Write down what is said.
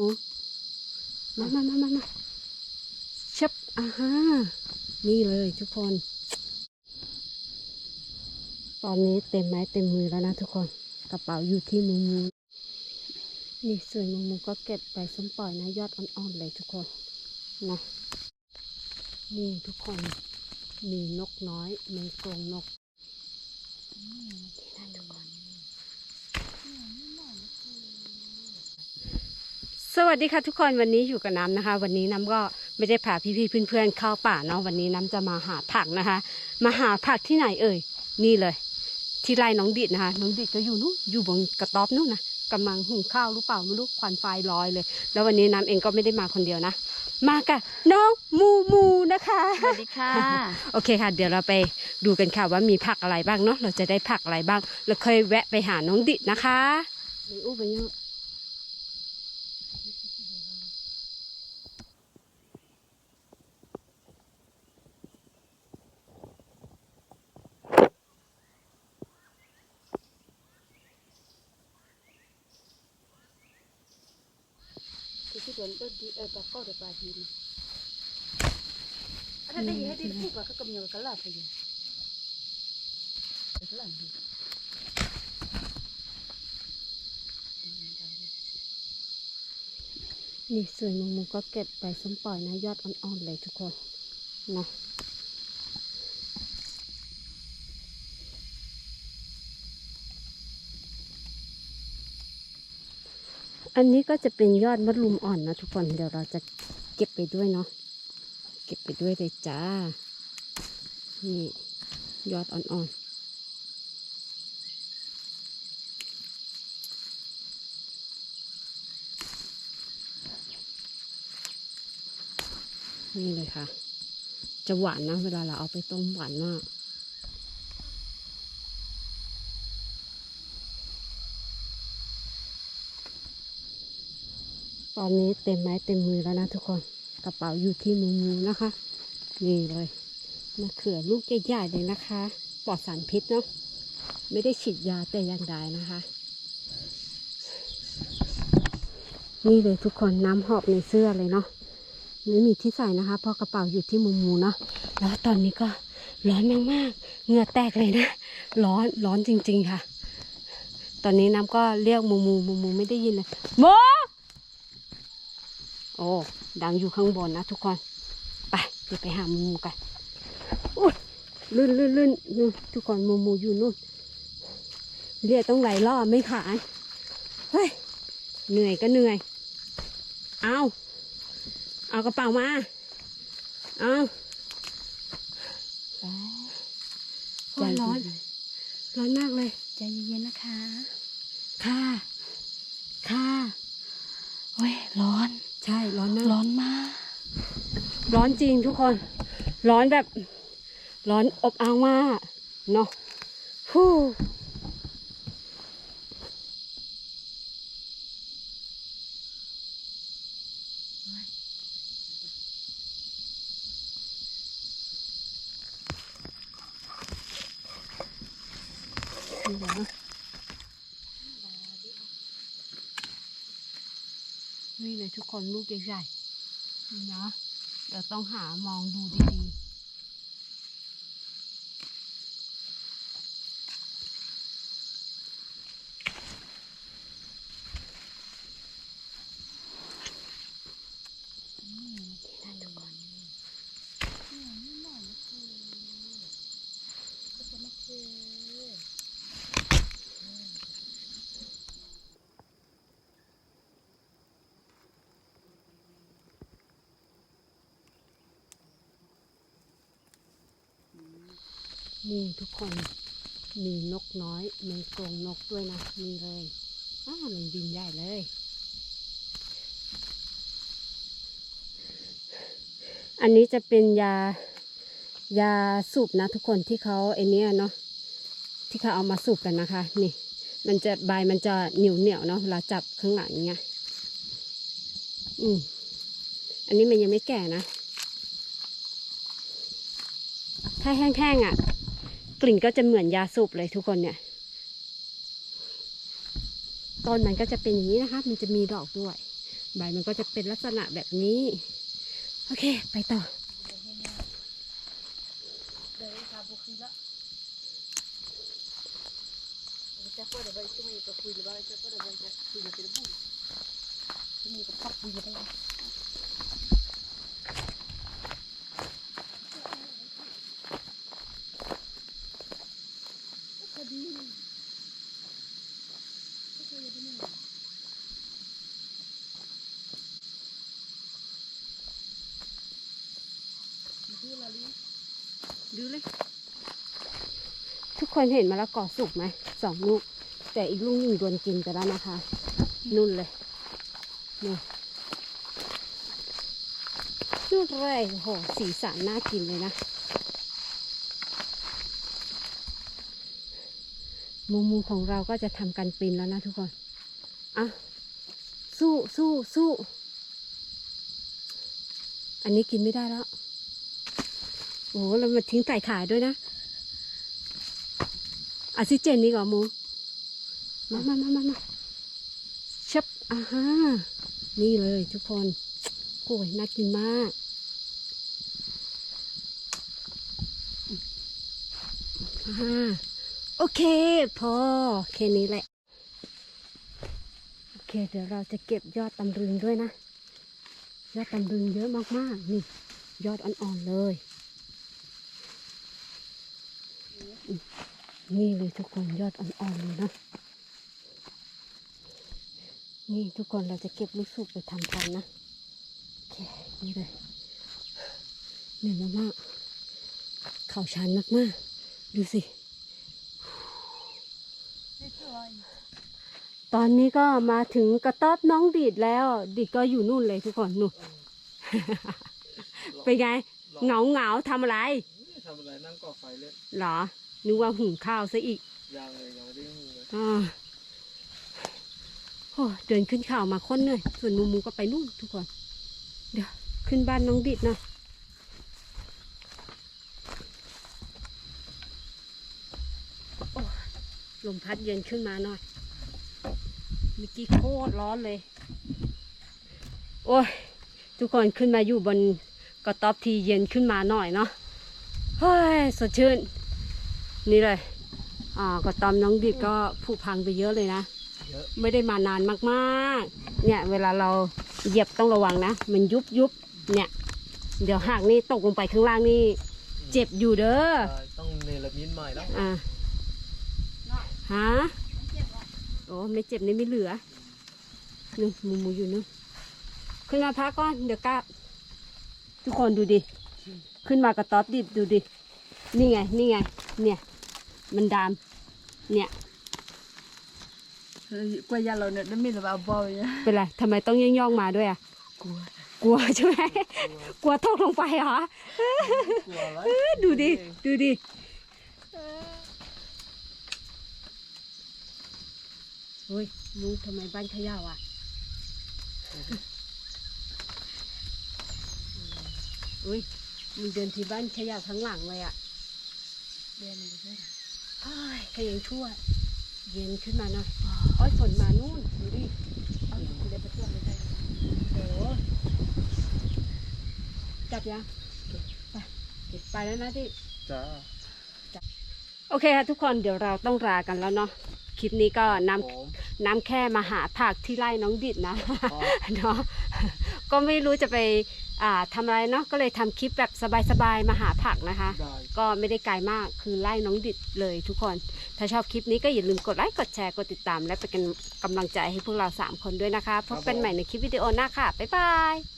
หมูมามามามามาชับอ่าฮะนี่เลยทุกคน ตอนนี้เต็มไม้เต็มมือแล้วนะทุกคน กระเป๋าอยู่ที่มูมู นี่สวนมูมูก็เก็บไปส้มปล่อยนะยอดอ่อนๆเลยทุกคนนะนี่ทุกคน มีนกน้อยในกรงนกนี่นะทุกคน สวัสดีค่ะทุกคนวันนี้อยู่กับน้ำนะคะ วันนี้น้ำก็ไม่ได้พาพี่ๆเพื่อนๆเข้าป่าเนาะวันนี้น้ำจะมาหาผักนะคะ มาหาผักที่ไหนเอ่ยนี่เลย ที่ไร่น้องดิดนะคะ น้องดิดก็อยู่นู้นอยู่บนกระต๊อบนู้นนะกำลังหุงข้าวหรือเปล่าไม่รู้ควันไฟลอยเลย แล้ววันนี้น้ำเองก็ไม่ได้มาคนเดียวนะ มากับน้องมูมูนะคะสวัสดีค่ะโอเคค่ะ เดี๋ยวเราไปดูกันค่ะว่ามีผักอะไรบ้างเนาะเราจะได้ผักอะไรบ้าง แล้วค่อยแวะไปหาน้องดิดนะคะมีอู้ไปเยอะที่โดนต้นดีเออปลาเข้าเดี๋ยวปลาทีนถ้าได้ยินให้ดีพูดว่าเขากำเนิดกันลาดไปอยู่เดี๋ยวก็หลังอยู่นี่ส่วนมุมมุก็เก็บไปส้มปล่อยนะยอดอ่อนๆเลยทุกคนนะ อันนี้ก็จะเป็นยอดมะรุมอ่อนนะทุกคน เดี๋ยวเราจะเก็บไปด้วยเนาะ เก็บไปด้วยเลยจ้า นี่ยอดอ่อนๆ นี่เลยค่ะ จะหวานนะ เวลาเราเอาไปต้มหวานมาก ตอนนี้เต็มไม้เต็มมือแล้วนะทุกคน กระเป๋าอยู่ที่มูมูนะคะ นี่เลยมะเขือลูกใหญ่ๆเลยนะคะ ปลอดสารพิษเนาะ ไม่ได้ฉีดยาแต่อย่างใดนะคะ นี่เลยทุกคนน้ำหอบในเสื้อเลยเนาะ ไม่มีที่ใส่นะคะ เพราะกระเป๋าอยู่ที่มูมูเนาะ แล้วตอนนี้ก็ร้อนมากๆ เหงื่อแตกเลยนะ ร้อนร้อนจริง ๆ ค่ะ ตอนนี้น้ำก็เรียกมูมูมูมูไม่ได้ยินเลยโม โอ้ดังอยู่ข้างบนนะทุกคน ไปเดี๋ยวไปหามูมูกันอุ้ยลื่นลื่นลื่นนู่นทุกคนมูมูอยู่นู่นเรียกต้องไหลล่อบไม่ขานเฮ้ยเหนื่อยก็เหนื่อย เอาเอากระเป๋ามา เอาโอ้ยร้อนร้อนมากเลย ใจเย็นๆนะคะค่ะ ค่ะ โอ้ย ร้อน ใช่ ร้อนมาก ร้อนมาก ร้อนจริงทุกคน ร้อนแบบ ร้อนอบอ้าวมากเนาะฮู้นี่เนอะนี่เลยทุกคนลูกใหญ่ๆนี่นะ เดี๋ยวต้องหามองดูดี นี่ทุกคนมีนกน้อยในกรงนกด้วยนะนี่เลยอ้ามันบินใหญ่เลย อันนี้จะเป็นยายาสูบนะทุกคนที่เขาไอเนี้ยเนาะที่เขาเอามาสูบกันนะคะ นี่ มันจะใบมันจะเหนียวเหนียวเนาะเวลาจับข้างหลังเงี้ยอืมอันนี้มันยังไม่แก่นะ ถ้าแห้งๆอะ กลิ่นก็จะเหมือนยาสูบเลยทุกคนเนี่ยต้นมันก็จะเป็นอย่างนี้นะคะ มันจะมีดอกด้วย ใบมันก็จะเป็นลักษณะแบบนี้ โอเค ไปต่อ ดูเลย ทุกคนเห็นมะละกอสุกไหมสองลูก แต่อีกลูกหนึ่งโดนกินไปแล้วนะคะ นุ่นเลยนี่นุ่นเลยโหสีสันน่ากินเลยนะมุมมุมของเราก็จะทำกันปินแล้วนะทุกคน อะ สู้สู้สู้ อันนี้กินไม่ได้แล้ว อ้โหเรามาทิ้งไก่ขายด้วยนะออกซิเจนนี่ก่อนมูมามามามามาชับอ่าฮะนี่เลยทุกคนโอ้ยน่ากินมากอ่าฮะโอเค พอแค่นี้แหละ โอเค เดี๋ยวเราจะเก็บยอดตำลึงด้วยนะ ยอดตำลึงเยอะมากๆ นี่ ยอดอ่อนๆเลย นี่เลยทุกคนยอดอ่อนๆเลยนะนี่ทุกคนเราจะเก็บลูกสุกไปทำกันนะโอเคนี่เลยเหนื่อยมากๆเขาชันมากๆ ดูสิตอนนี้ก็มาถึงกระต๊อบน้องดีดแล้ว ดีดก็อยู่นู่นเลยทุกคนนู่นเป็นไงเหงาเหงาๆทำอะไรทำอะไรนั่งก่อไฟเล่นเหรอ นึกว่าหุงข้าวซะอีกยังเลยยังไม่ได้หูเลยอ่าโอ้เดินขึ้นเขามาค้นเหนื่อยส่วนมูมูก็ไปนู่นทุกคน เดี๋ยวขึ้นบ้านน้องดิดหนะโอ้ลมพัดเย็นขึ้นมาหน่อยเมื่อกี้โคตรร้อนเลย โอ้ย ทุกคนขึ้นมาอยู่บนกระต๊อบทีเย็นขึ้นมาหน่อยเนาะเฮ้ยสดชื่น นี่เลยอ่ากระต๊อบน้องดิดก็ผุพังไปเยอะเลยนะ เยอะ ไม่ได้มานานมากๆ เนี่ยเวลาเราเหยียบต้องระวังนะ มันยุบยุบเนี่ย เดี๋ยวหากนี่ตกลงไปข้างล่างนี่ เจ็บอยู่เด้อใช่ต้องเนรมิตใหม่แล้วอ่าฮะโอ้ไม่เจ็บนี่ไม่เหลือนึงมูมูอยู่นึงขึ้นมาพักก่อนเดี๋ยวกลับทุกคนดูดิ ขึ้นมากระต๊อบดิบดูดิ นี่ไง นี่ไง เนี่ย มันดามเนี่ยกว่าเราเนี่ยไม่ระบาบอยนะเป็นไรทำไมต้องย่องย่องๆมาด้วยอะกลัวกลัวใช่ไหมกลัวตกลงไปเหรอกลัวอะไรเออดูดิดูดิเฮ้ยลุงทำไมบ้านเขย่าอะอุ้ยมึงเดินที่บ้านเขย่าทั้งหลังเลยอะเรียนอะไรด้วย เฮ้ยขยังชั่ว เย็นขึ้นมาหน่อยอ้อยฝนมานู่นดูดิเอาเรียนไปทั่วเลยได้โอ้จับยังไปเก็บไปแล้วนะที่จ้าโอเคค่ะทุกคนเดี๋ยวเราต้องลากันแล้วเนาะ คลิปนี้ก็น้ผมำน้ำแค่มาหาผักที่ไร่น้องดิดนะอ๋อเนาะก็ไม่รู้จะไปอ่าทำอะไรเนาะก็เลยทำคลิปแบบสบายๆมาหาผักนะคะได้ก็ไม่ได้ไกลมากคือไล่น้องดิดเลยทุกคน ถ้าชอบคลิปนี้ก็อย่าลืมกดไลค์กดแชร์กดติดตาม และเป็นกำลังใจให้พวกเรา 3 คนด้วยนะคะพบกันใหม่ในคลิปวิดีโอหน้าค่ะ บ๊ายบาย